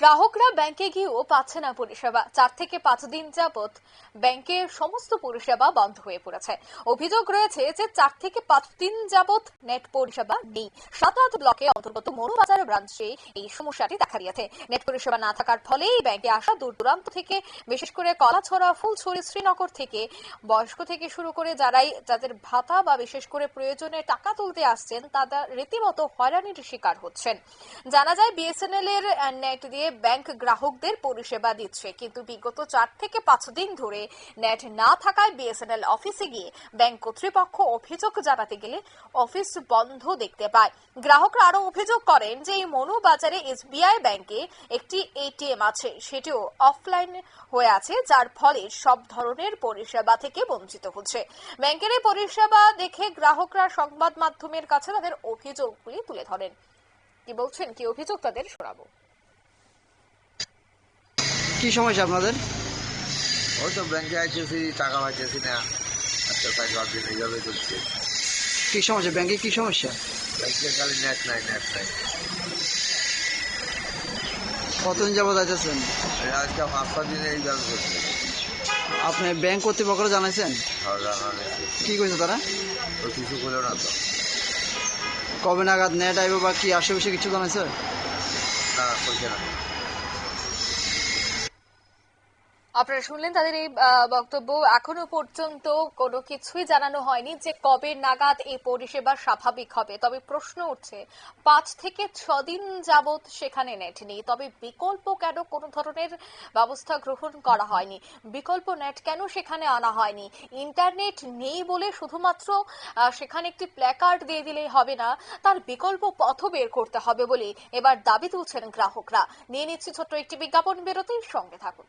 গ্রাহকরা ব্যাংকে গিয়েও পাচ্ছে না পরিষেবা। চার থেকে পাঁচ দিন যাবৎ ব্যাংকের সমস্ত পরিষেবা বন্ধ হয়ে পড়েছে। অভিযোগ রয়েছে যে চার থেকে পাঁচ দিন যাবৎ নেট পরিষেবা নেই। সাতাত ব্লকে অন্তর্গত মনুবাজার ব্রাঞ্চে এই সমস্যাটি দেখা দিয়েছে। নেট পরিষেবা না থাকার ফলে ব্যাংকে আসা দূর দূরান্ত থেকে, বিশেষ করে কলাছড়া, ফুলছড়ি, শ্রীনগর থেকে বয়স্ক থেকে শুরু করে যারাই যাদের ভাতা বা বিশেষ করে প্রয়োজনে টাকা তুলতে আসছেন তারা রীতিমতো হয়রানির শিকার হচ্ছেন। জানা যায় বিএসএনএল এর নেট দিয়ে ব্যাংক গ্রাহকদের পরিষেবা দিচ্ছে। কিন্তু বিগত চার থেকে পাঁচ দিন ধরে নেট না থাকায় বিএসএনএল অফিসে গিয়ে ব্যাংক কর্তৃপক্ষ অভিযোগ জানাতে গেলে অফিস বন্ধ দেখতে পায়। গ্রাহকরা আরও অভিযোগ করেন যে এই মনু বাজারে এসবিআই ব্যাংকে একটি এটিএম আছে। সেটিও অফলাইন হয়ে আছে, যার ফলে সব ধরনের পরিষেবা থেকে বঞ্চিত হচ্ছে। ব্যাংকের এই পরিষেবা দেখে গ্রাহকরা সংবাদ মাধ্যমের কাছে তাদের অভিযোগগুলি তুলে ধরেন। কি বলছেন, কি অভিযোগ তাদের শোনাবো? কি সমস্যা আপনাদের? ওই তো ব্যাংকে আইতেছি টাকা পাইতেছি না। সাইড বাদ দিন এইভাবে চলছে। কি সমস্যা? ব্যাংকে কি সমস্যা? ব্যাংকে খালি নেট নাই নেট নাই। কতদিন যাবত যাইতেছেন এই আজকে পাঁচ ছ দিনে এইভাবে চলছে। আপনি ব্যাংক কর্তৃপক্ষরা জানাইছেন? নেই কি কইছে তারা? কিছু করল না তো। কবে নাগাদ নেট আইব বা কি আশেপাশে কিছু জানাইছে? না করছে না। আপনারা শুনলেন তাদের এই বক্তব্য এখনও পর্যন্ত কোনো কিছুই জানানো হয়নি যে কবে নাগাদ এই পরিষেবা স্বাভাবিক হবে। তবে প্রশ্ন উঠছে, পাঁচ থেকে ছদিন যাবত সেখানে নেট নেই। তবে বিকল্প কেন কোনো ধরনের ব্যবস্থা গ্রহণ করা হয়নি? বিকল্প নেট কেন সেখানে আনা হয়নি? ইন্টারনেট নেই বলে শুধুমাত্র সেখানে একটি প্ল্যাকার্ড দিয়ে দিলেই হবে না, তার বিকল্প পথ বের করতে হবে বলে এবার দাবি তুলছেন গ্রাহকরা। নিয়ে নিচ্ছি ছোট্ট একটি বিজ্ঞাপন বেরোতেই সঙ্গে থাকুন।